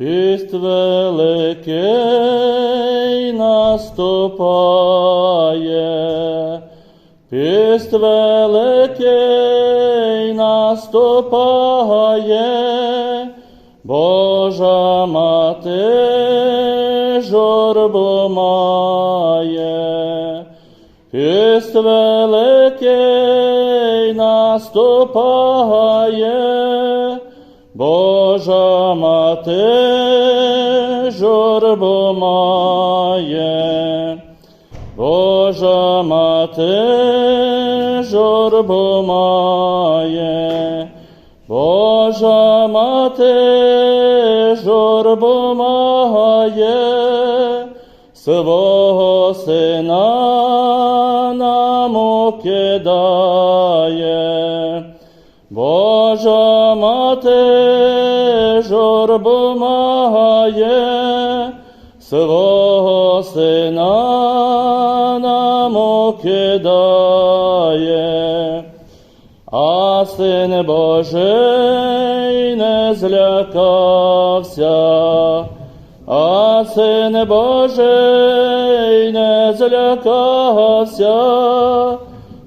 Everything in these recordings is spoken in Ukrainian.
Піст великий наступає, піст великий наступає, Божа мати журбу має. Піст великий наступає, Божа мати журбу має. Божа мати журбу має. Божа мати журбу має, свого сина нам укидає. Божа мати журбу має, свого сина нам укидає. А син Божий не злякався, а син Божий не злякався,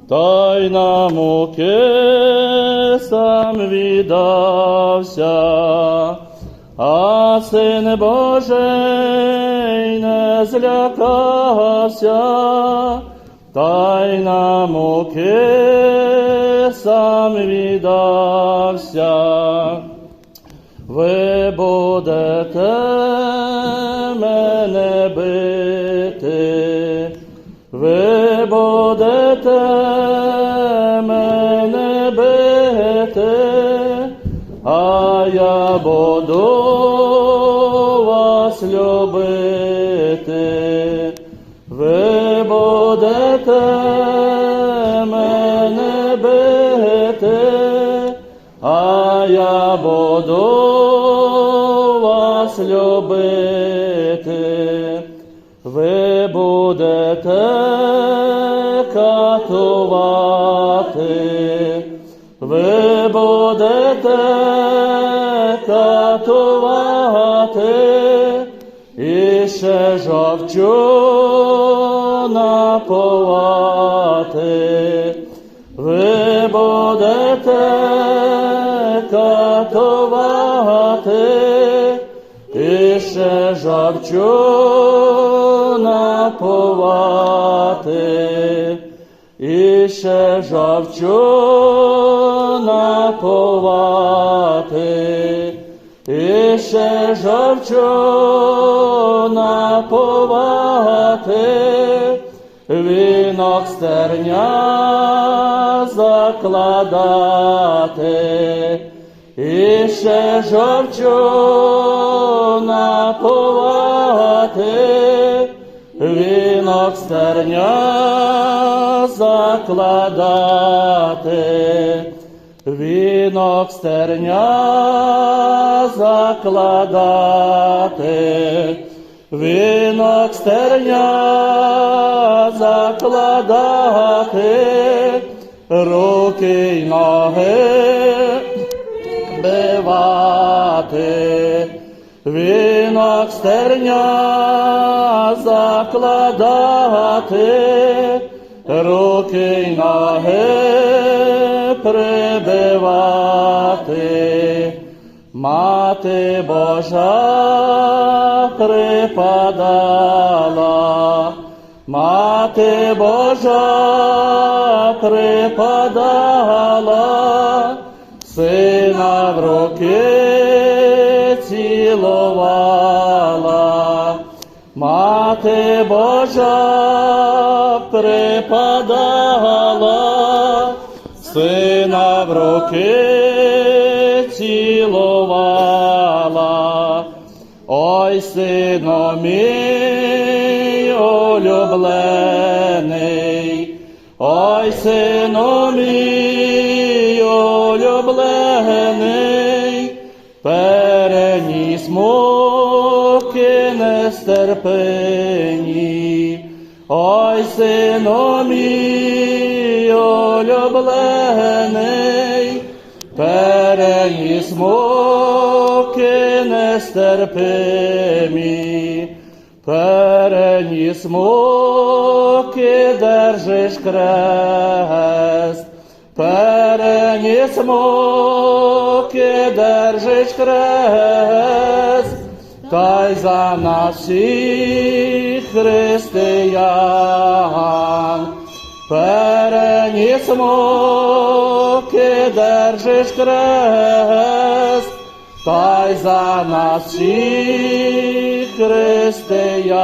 та й на муки сам віддався, син Божий не злякався, та й на муки сам віддався. Ви будете мене бити, ви будете мене бити, а я буду вас любити. Ви будете мене бити, а я буду вас любити. Ви будете катувати, ви будете ще жовчу напувати. Ви будете катувати, і ще жовчу напувати, і ще жовчу напувати, і ще напувати, вінок стерня закладати, і ще жовчу напувати, вінок стерня закладати, вінок стерня закладати, вінок стерня закладати, руки й ноги бивати, вінок стерня закладати, руки й ноги прибивати. Мати Божа припадала, Мати Божа припадала, сина в руки цілувала, Мати Божа припадала, сина в руки цілувала. Ой, сино мій улюблений, ой, сино мій улюблений, переніс муки нестерпені, ой, сино мій улюблений, переніс муки нестерпимі, переніс муки, держиш крест, переніс муки, держиш крест, та й за нас всіх християн. Муки, держиш крест, та за нас всіх християн.